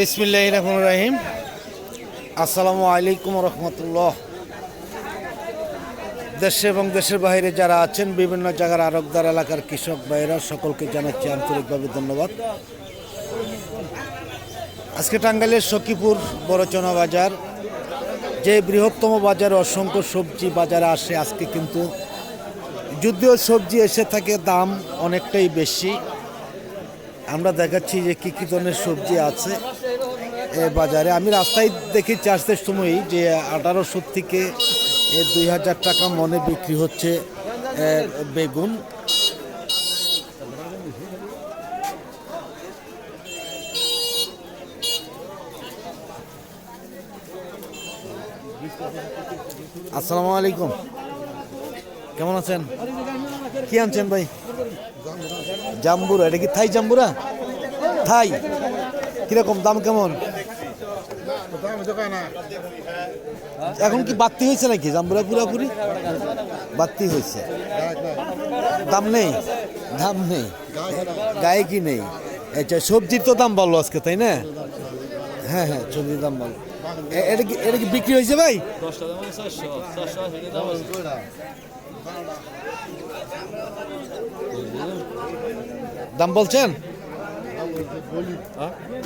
বিসমিল্লাহ রহমান রাহিম। আসসালামু আলাইকুম রহমতুল্লাহ। দেশে এবং দেশের বাইরে যারা আছেন, বিভিন্ন জায়গার আরবদার এলাকার কৃষক ভাইয়েরা, সকলকে জানাচ্ছি আন্তরিকভাবে ধন্যবাদ। আজকে টাঙ্গাইলের সখীপুর বড়চনা বাজার, যে বৃহত্তম বাজারে অসংখ্য সবজি বাজারে আসে, আজকে কিন্তু যদিও সবজি এসে থাকে, দাম অনেকটাই বেশি। আমরা দেখাচ্ছি যে কী কী ধরনের সবজি আছে বাজারে। আমি রাস্তায় দেখি চাষের সময়ই যে আঠারোশো থেকে দুই হাজার টাকা মনে বিক্রি হচ্ছে বেগুন। আসসালামু আলাইকুম। কেমন আছেন? কি আনছেন ভাই? জাম্বুরা, এটা কি থাই জাম্বুরা? থাই। কীরকম, দাম কেমন? এখন কি বাড়তি হয়েছে নাকি জাম্বুরা পুরাপুরি? বাড়তি হয়েছে। দাম নেই? দাম নেই। গায়ে কি নেই? আচ্ছা সবজির তো দাম ভালো আজকে, তাই না? হ্যাঁ হ্যাঁ সবজির দাম এ- এটা কি এটা কি বিক্রি হয়েছে ভাই? দাম বলছেন?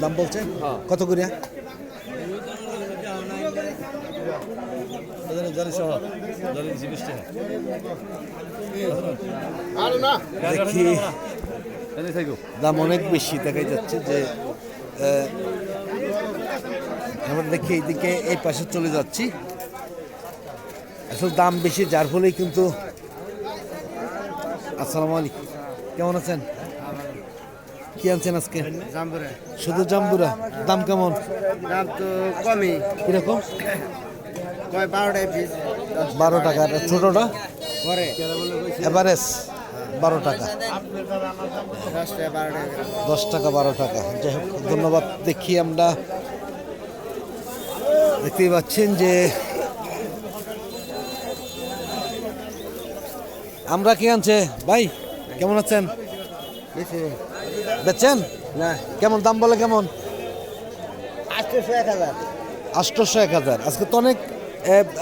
দাম বলছেন? কত করিয়া দেখি। দাম অনেক বেশি দেখা যাচ্ছে যে আমরা দেখি এইদিকে এই পাশে চলে যাচ্ছি। আসলে দাম বেশি যার ফলেই কিন্তু আসসালামু আলাইকুম। কেমন আছেন? কি আনছেন আজকে? জাম্বুরা। শুধু জাম্বুরা। দাম কেমন? দাম তো কমই। কীরকম? কয় বারোটায় পিস বারো টাকা। ছোটটা? পরে এভারেজ বারো টাকা। দশ টাকা বারো টাকা। যাই হোক ধন্যবাদ। দেখি আমরা দেখতেই পাচ্ছেন যে আমরা কি আনছে? ভাই কেমন আছেন? বেচছেন না। কেমন দাম বলে কেমন? আষ্টশো এক হাজার। আটশোশো এক হাজার। আজকে তো অনেক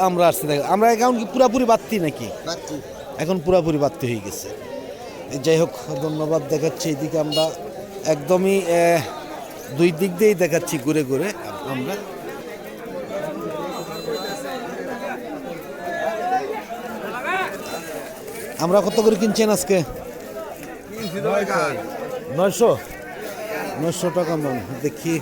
আমরা আসছি দেখ আমরা এখন কি পুরাপুরি বাড়তি নাকি? এখন পুরাপুরি বাড়তি হয়ে গেছে। যাই হোক ধন্যবাদ দেখাচ্ছি। এদিকে আমরা একদমই দুই দিক দিয়েই দেখাচ্ছি ঘুরে ঘুরে। আমরা আমরা কত করে কিনছেন আজকে? নয়শো। নয়শো টাকা মন, দেখি।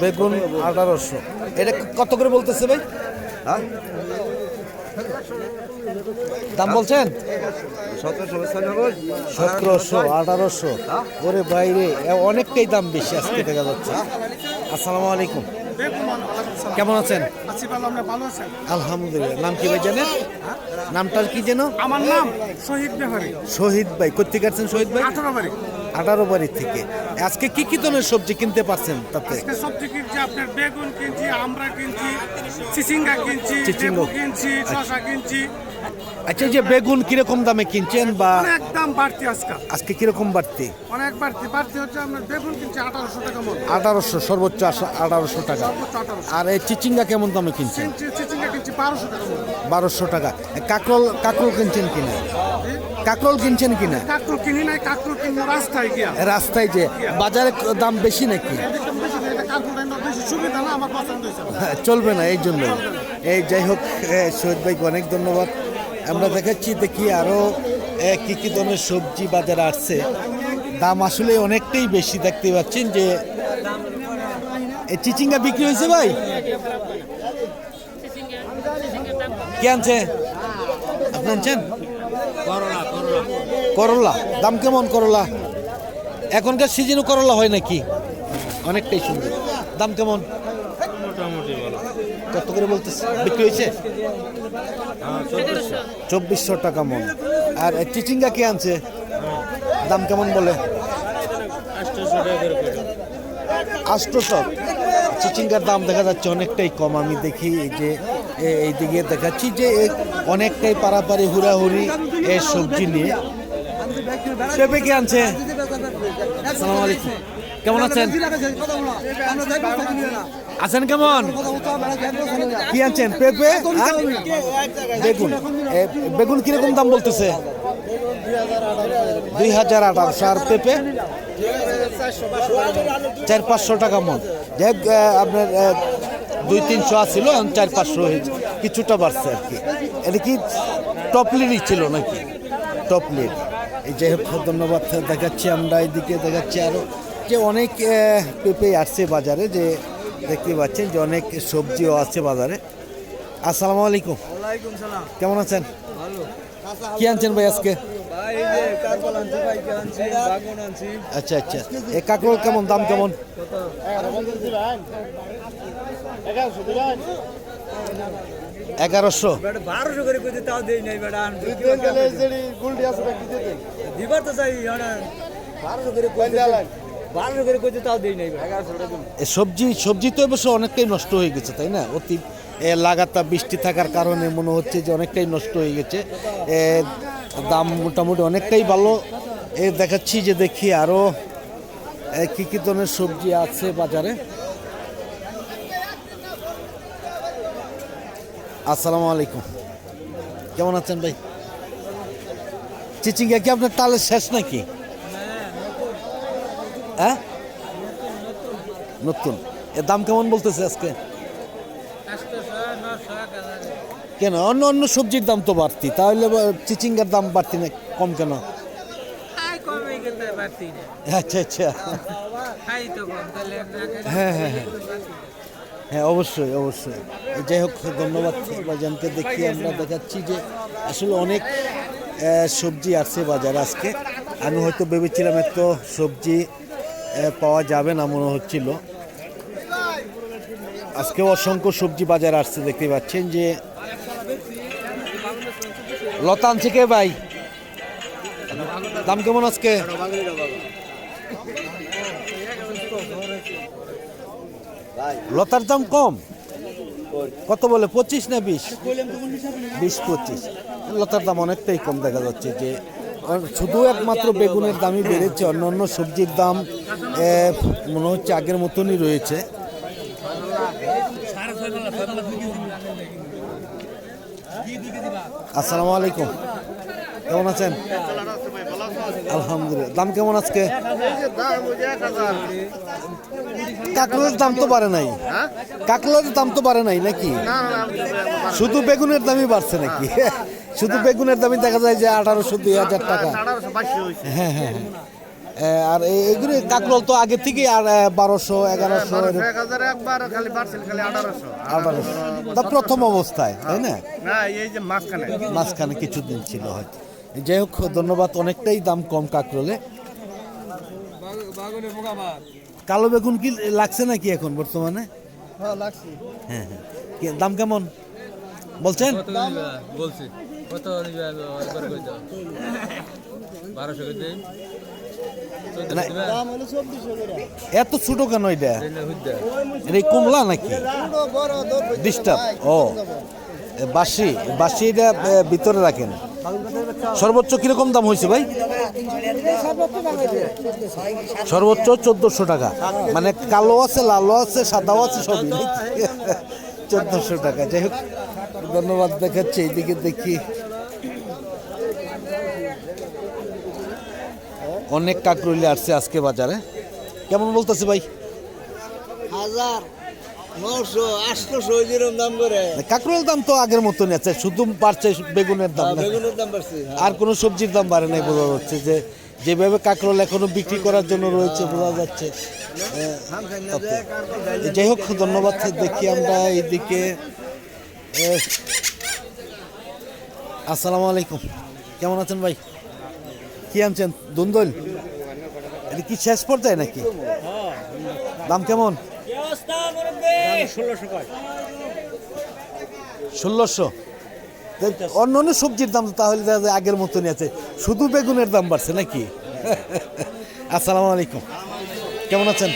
বেগুন আঠারোশো। এটা কত করে বলতেছে ভাই? হ্যাঁ দাম বলছেন? সতেরোশো আঠারোশো। ওরে বাইরে অনেকটাই দাম বেশি আজকে দেখা যাচ্ছে। আসসালামু আলাইকুম। কেমন আছেন? আলহামদুলিল্লাহ। নাম কি ভাই জানেন? নামটা কি যেন? আমার নাম শহীদ বেহারি। শহীদ ভাই। কোথেকে আছেন শহীদ ভাই? আঠারো বাড়ি। আঠারো বাড়ি থেকে। আজকে কি কি ধরনের সবজি কিনতে পারছেন তাতে? সবজি কিনছি আপনার বেগুন কিনছি আমরা কিনছি চিচিঙ্গা কিনছি। কিনছি শসা কিনছি। আচ্ছা যে বেগুন কীরকম দামে কিনছেন বা অনেক দাম বাড়তি আজকে আজকে কীরকম বাড়তি? অনেক বাড়তি। বাড়তি হচ্ছে আপনার বেগুন কিনছি আঠারোশো টাকা মন। আঠারোশো সর্বোচ্চ আঠারোশো টাকা। আর এই চিচিঙ্গা কেমন দামে কিনছেন? চিচিঙ্গা কিনছি বারোশো টাকা বারোশো টাকা। কাকরোল কাকরোল কিনছেন কিনা? কাকরোল কিনছেন কিনা? কাকরুল কিনি নাই কাকরুল কিনবো রাস্তায় গিয়া। রাস্তায় যে বাজারে দাম বেশি নাকি? আমার হ্যাঁ, চলবে না এই জন্য এই যাই হোক শহীদ ভাইকে অনেক ধন্যবাদ। আমরা দেখাচ্ছি দেখি আরও কি কি ধরনের সবজি বাজারে আসছে। দাম আসলে অনেকটাই বেশি দেখতে পাচ্ছেন যে এই চিচিঙ্গা বিক্রি হয়েছে ভাই? কি আনছে? আপনি আনছেন? করলা। দাম কেমন করলা? এখনকার সিজনে করলা হয় নাকি? অনেকটাই সুন্দর। দাম কেমন? কত করে বলতেছে? বিক্রি হয়েছে? চব্বিশশো টাকা মন। আর এ চিচিঙ্গা কে আনছে? দাম কেমন বলে? আষ্টশো। চিচিঙ্গার দাম দেখা যাচ্ছে অনেকটাই কম। আমি দেখি যে, এ- এই দিকে দেখাচ্ছি যে এ অনেকটাই পারাপারি হুড়াহুড়ি এই সবজি নিয়ে। পেঁপে কে আনছে? আসসালামু আলাইকুম। কেমন আছেন? আছেন কেমন? কি আনছেন পেঁপে? বেগুন। বেগুন কীরকম দাম বলতেছে? দুই হাজার আঠারোশো আর পেঁপে? চার পাঁচশো টাকা মন। যাই আপনার দুই তিনশো এখন চার পাঁচশো হয়েছে। কিছুটা বাড়ছে আর কি। এটা কি টপলিরই ছিল নাকি? টপলির এই যাই হোক ধন্যবাদ দেখাচ্ছি আমরা এইদিকে দেখাচ্ছি আরও যে অনেক পেঁপে আসছে বাজারে যে দেখতে পাচ্ছেন যে অনেক সবজিও আছে বাজারে। আসসালামু আলাইকুম। কেমন আছেন? কি আনছেন ভাই আজকে? আচ্ছা আচ্ছা। এ কাঁকরোল কেমন দাম কেমন? এগারোশো। বারোশো করে কইতে তাও দেই নাই বেটা দিবার তো চাই বারোশো করে কইতে সবজি সবজি তো অবশ্য অনেকটাই নষ্ট হয়ে গেছে, তাই না? অতি লাগাতার বৃষ্টি থাকার কারণে মনে হচ্ছে যে অনেকটাই নষ্ট হয়ে গেছে। দাম মোটামুটি অনেকটাই ভালো। এ, দেখাচ্ছি যে দেখি আরও কি কি ধরনের সবজি আছে বাজারে। আসসালামু আলাইকুম। কেমন আছেন ভাই? চিচিঙ্গা কি আপনার তালের শেষ নাকি? হ্যাঁ? নতুন। এর দাম কেমন বলতেছে আজকে? কেন? অন্য অন্য সবজির দাম তো বাড়তি। তাহলে চিচিঙ্গার দাম বাড়তি না? কম কেন? আচ্ছা আচ্ছা। হ্যাঁ হ্যাঁ হ্যাঁ। হ্যাঁ অবশ্যই অবশ্যই। যাই হোক, ধন্যবাদ বাজানকে দেখি আমরা দেখাচ্ছি যে আসলে অনেক সবজি আসছে বাজারে আজকে। আমি হয়তো ভেবেছিলাম এত সবজি পাওয়া যাবে না মনে হচ্ছিল। আজকে অসংখ্য সবজি বাজার আসছে, দেখতে পাচ্ছেন যে। লতান থেকে ভাই? দাম কেমন আজকে? লতার দাম কম? কত বলে, পঁচিশ না বিশ? বিশ, পঁচিশ। লতার দাম অনেকটাই কম দেখা যাচ্ছে যে শুধু একমাত্র বেগুনের দামই বেড়েছে, অন্য অন্য সবজির দাম মনে হচ্ছে আগের মতনই রয়েছে। আসসালামু আলাইকুম। কেমন আছেন? আলহামদুলিল্লাহ। দাম কেমন আজকে? কাঁকড়ের দাম তো বাড়ে নাই। কাঁকড়ের দাম তো বাড়ে নাই নাকি? শুধু বেগুনের দামই বাড়ছে নাকি? শুধু বেগুনের দামই দেখা যায় যে আঠারোশো দুই হাজার টাকা। হ্যাঁ হ্যাঁ হ্যাঁ। আর এই- এইগুলো কাঁকরোল তো আগে থেকে আর বারোশো এগারোশো পার্সেল খালি আঠারোশো। তা প্রথম অবস্থায় তাই না? না এই যে মাঝখানে। কিছুদিন ছিল হয়তো। যাই হোক ধন্যবাদ অনেকটাই দাম কম কাঁকরোলে। কালো বেগুন কি লাগছে নাকি এখন বর্তমানে? হ্যাঁ হ্যাঁ হ্যাঁ। দাম কেমন? বলছেন? বলছি। কত একবার দাও বারোশো করে। দিই এত ছোট কেন এটা? কমলা নাকি? ডিস্টার্ব। ও। বাসি বাসি এটা ভিতরে রাখেন। সর্বোচ্চ কীরকম দাম হয়েছে ভাই? সর্বোচ্চ চোদ্দশো টাকা। মানে কালো আছে লালও আছে সাদাও আছে সবই। চোদ্দশো টাকা। যাই হোক ধন্যবাদ দেখাচ্ছি এইদিকে দেখি। অনেক কাকরুলি আসছে আজকে বাজারে। কেমন বলতেছে ভাই? হাজার নশো আটশোশো যেরকম দাম করে। দাম তো আগের মতনই আছে শুধু বাড়ছে বেগুনের দাম বেগুনের দাম বাড়ছে আর কোনো সবজির দাম বাড়ে নাই বোঝা যাচ্ছে যে যেভাবে কাকরোল এখনও বিক্রি করার জন্য রয়েছে বোঝা যাচ্ছে। যাই হোক ধন্যবাদ। দেখি আমরা এইদিকে আসসালামু আলাইকুম। কেমন আছেন ভাই? কি আনছেন? দুন্দল? এটা কি শেষ পর্যায়ে নাকি? দাম কেমন? ষোলোশো। অন্য অন্য সবজির দাম তাহলে আগের মতনই আছে। শুধু বেগুনের দাম বাড়ছে নাকি? আসসালামু আলাইকুম। কেমন আছেন?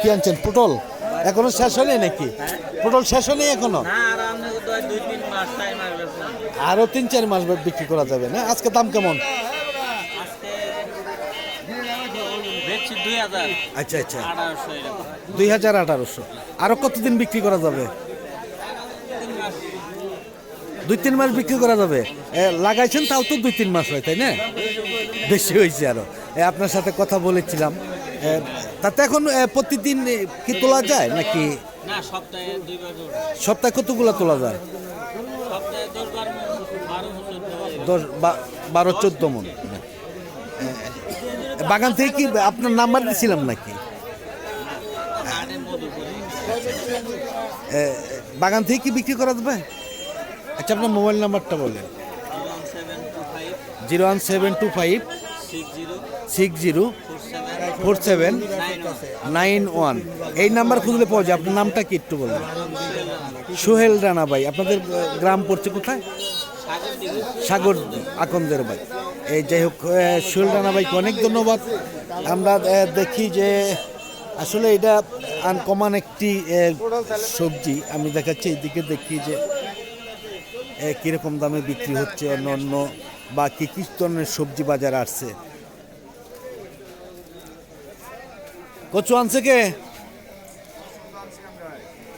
কি আনছেন? পটল? এখনও শেষ হয়নি নাকি? পটল শেষ হয়নি এখনও? আর তিন চার মাস বিক্রি করা যাবে না? আজকে দাম কেমন? আচ্ছা আচ্ছা। দুই হাজার আঠারোশো। আরও কতদিন বিক্রি করা যাবে? দুই তিন মাস বিক্রি করা যাবে? লাগাইছেন তাও তো দুই তিন মাস হয় তাই না? বেশি হয়েছে আরও। এ, আপনার সাথে কথা বলেছিলাম। তাতে এখন প্রতিদিন কি তোলা যায় নাকি? সপ্তাহে কতগুলো তোলা যায়? বারো চোদ্দ দশ বা- বারো চোদ্দ মন। বাগান থেকে কি আপনার নাম্বার দিছিলাম নাকি? বাগান থেকে কি বিক্রি করা যাবে? আচ্ছা আপনার মোবাইল নাম্বারটা বলেন। Zero one seven two five. Six zero. Six zero. Four seven nine one. এই নাম্বার খুঁজলে পাওয়া যায়। আপনার নামটা কি একটু বলবেন সোহেল রানা ভাই, আপনাদের গ্রাম পড়ছে কোথায়? সাগর আকন্দের ভাই। এই যাই হোক সোহেল রানা ভাইকে অনেক ধন্যবাদ। আমরা দেখি যে আসলে এটা আনকমন একটি সবজি। আমি দেখাচ্ছি এইদিকে, দেখি যে কীরকম দামে বিক্রি হচ্ছে অন্য অন্য বা কি কি ধরনের সবজি বাজার আসছে। কচু আনছে কে?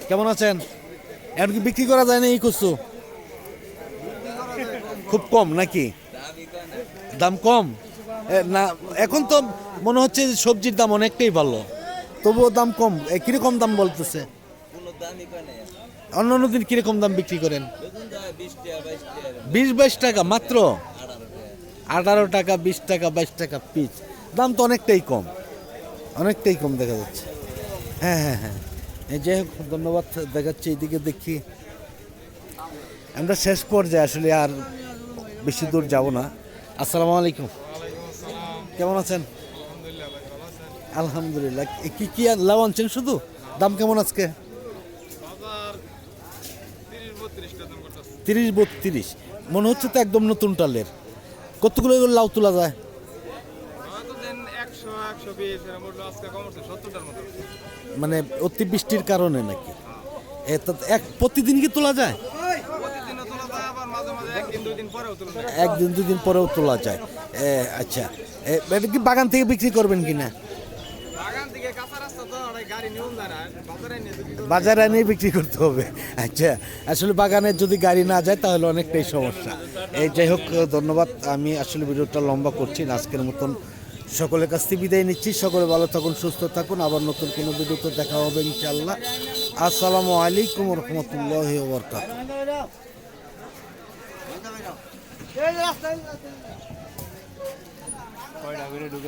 কেমন আছেন? এখন কি বিক্রি করা যায় না এই কচু? খুব কম নাকি? দাম কম? না, এখন তো মনে হচ্ছে যে সবজির দাম অনেকটাই ভালো। তবুও দাম কম। কীরকম দাম বলতেছে? অন্য অন্য দিন কীরকম দাম বিক্রি করেন? বিশ বাইশ টাকা, মাত্র? আঠারো টাকা, বিশ টাকা, বাইশ টাকা পিস। দাম তো অনেকটাই কম। অনেকটাই কম দেখা যাচ্ছে। হ্যাঁ হ্যাঁ হ্যাঁ। এই যাই হোক, ধন্যবাদ দেখাচ্ছি, এইদিকে দেখি। আমরা শেষ পর্যায়ে আসলে আর বেশি দূর যাব না। আসসালামু আলাইকুম। কেমন আছেন? আলহামদুলিল্লাহ। কি কি লাভ আনছেন শুধু? দাম কেমন আজকে? তিরিশ বত্রিশ। মনে হচ্ছে তো একদম নতুন টালের। কতগুলো লাউ তোলা যায়? একশো একশো বিশ এরকম আজকে কমছে সত্তরটার মতো। মানে অতিবৃষ্টির কারণে নাকি? এক প্রতিদিন কি তোলা যায়? একদিন দুদিন পরেও তোলা যায়। আচ্ছা। এটা কি বাগান থেকে বিক্রি করবেন কিনা? বাজারে নিয়ে বিক্রি করতে হবে। আচ্ছা আসলে বাগানে যদি গাড়ি না যায় তাহলে অনেকটাই সমস্যা। এই যাই হোক ধন্যবাদ। আমি আসলে ভিডিওটা লম্বা করছি আজকের মতন সকলের কাছ থেকে বিদায় নিচ্ছি। সকলে ভালো থাকুন, সুস্থ থাকুন। আবার নতুন কোনো ভিডিওতে দেখা হবে ইনশাল্লাহ আসসালামু আলাইকুম রহমতুল্লাহ বরকাত